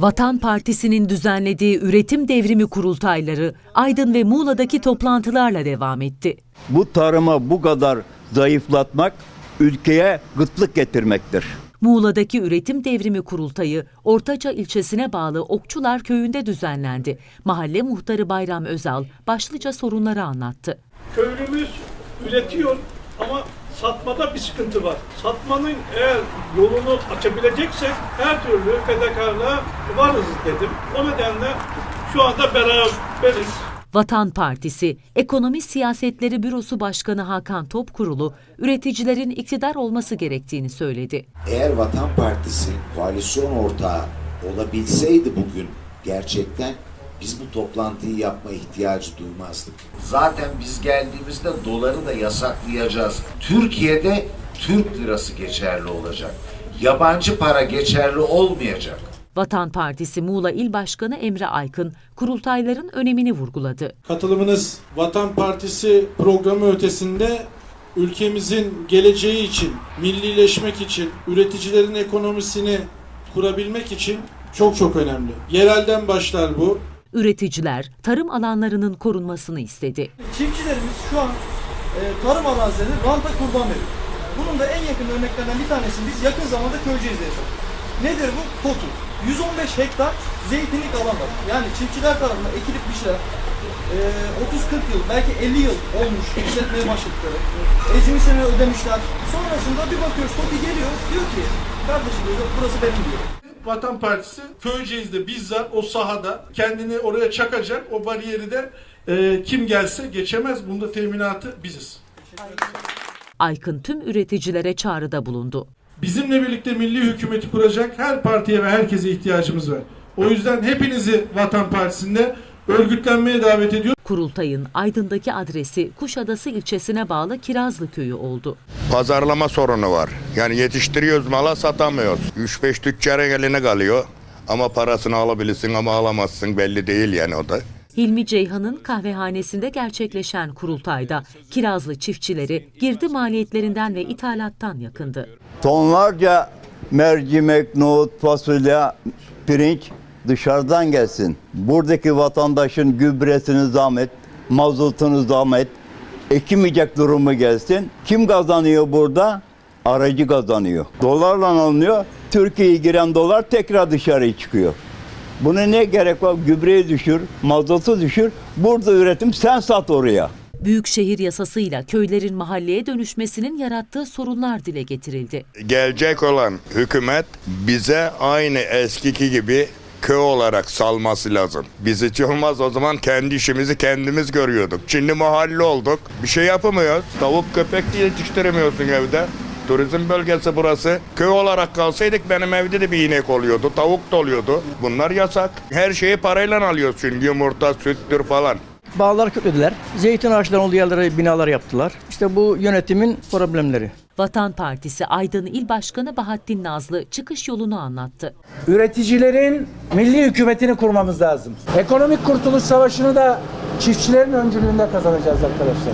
Vatan Partisi'nin düzenlediği üretim devrimi kurultayları Aydın ve Muğla'daki toplantılarla devam etti. Bu tarıma bu kadar zayıflatmak ülkeye gıtlık getirmektir. Muğla'daki üretim devrimi kurultayı Ortaca ilçesine bağlı Okçular köyünde düzenlendi. Mahalle muhtarı Bayram Özal başlıca sorunları anlattı. köylümüz üretiyor ama satmada bir sıkıntı var. Satmanın eğer yolunu açabileceksek her türlü fedakarlığa varız dedim. O nedenle şu anda beraberiz. Vatan Partisi Ekonomi Siyasetleri Bürosu Başkanı Hakan Topkurulu, üreticilerin iktidar olması gerektiğini söyledi. Eğer Vatan Partisi koalisyon ortağı olabilseydi bugün gerçekten biz bu toplantıyı yapma ihtiyacı duymazdık. Zaten biz geldiğimizde doları da yasaklayacağız. Türkiye'de Türk lirası geçerli olacak. Yabancı para geçerli olmayacak. Vatan Partisi Muğla İl Başkanı Emre Aykın, kurultayların önemini vurguladı. Katılımınız Vatan Partisi programı ötesinde ülkemizin geleceği için, millileşmek için, üreticilerin ekonomisini kurabilmek için çok çok önemli. Yerelden başlar bu. Üreticiler tarım alanlarının korunmasını istedi. Çiftçilerimiz şu an e, tarım arazilerini ranta kurban veriyor. Bunun da en yakın örneklerinden bir tanesini biz yakın zamanda Köyceğiz'de yaşadık. Nedir bu? TOKİ. 115 hektar zeytinlik alan var. Yani çiftçiler tarafından ekilip biçilen e, 30-40 yıl belki 50 yıl olmuş işletmeye başladıkları. Ecmisini ödemişler. Sonrasında bir bakıyoruz TOKİ geliyor diyor ki kardeşim diyor burası benim diyor. Vatan Partisi Köyceğiz'de bizzat o sahada kendini oraya çakacak. O bariyeri de e, kim gelse geçemez. Bunda teminatı biziz. Aykın tüm üreticilere çağrıda bulundu. Bizimle birlikte milli hükümeti kuracak her partiye ve herkese ihtiyacımız var. O yüzden hepinizi Vatan Partisi'nde örgütlenmeye davet ediyorum. Kurultayın Aydın'daki adresi Kuşadası ilçesine bağlı Kirazlı köyü oldu. Pazarlama sorunu var. Yani yetiştiriyoruz mala satamıyoruz. 3-5 tüccarın eline kalıyor. Ama parasını alabilirsin ama alamazsın belli değil yani o da. Hilmi Ceyhan'ın kahvehanesinde gerçekleşen kurultayda kirazlı çiftçileri girdi maliyetlerinden ve ithalattan yakındı. Tonlarca mercimek, nohut, fasulye, pirinç dışarıdan gelsin. Buradaki vatandaşın gübresini zahmet, mazotunu zahmet, ekemeyecek durumu gelsin. Kim kazanıyor burada? Aracı kazanıyor. Dolarla alınıyor. Türkiye'ye giren dolar tekrar dışarıya çıkıyor. Buna ne gerek var? Gübreyi düşür, mazotu düşür. Burada üretim sen sat oraya. Büyükşehir yasasıyla köylerin mahalleye dönüşmesinin yarattığı sorunlar dile getirildi. Gelecek olan hükümet bize aynı eskiki gibi köy olarak salması lazım. Biz hiç olmaz o zaman kendi işimizi kendimiz görüyorduk. Şimdi mahalle olduk. Bir şey yapamıyoruz. Tavuk köpek de yetiştiremiyorsun evde. Turizm bölgesi burası. Köy olarak kalsaydık benim evde de bir inek oluyordu. Tavuk da oluyordu. Bunlar yasak. Her şeyi parayla alıyoruz çünkü yumurta, süttür falan. Bağlar köklediler. Zeytin ağaçlarının olduğu yerlere binalar yaptılar. İşte bu yönetimin problemleri. Vatan Partisi Aydın İl Başkanı Bahattin Nazlı çıkış yolunu anlattı. Üreticilerin milli hükümetini kurmamız lazım. Ekonomik kurtuluş savaşını da çiftçilerin öncülüğünde kazanacağız arkadaşlar.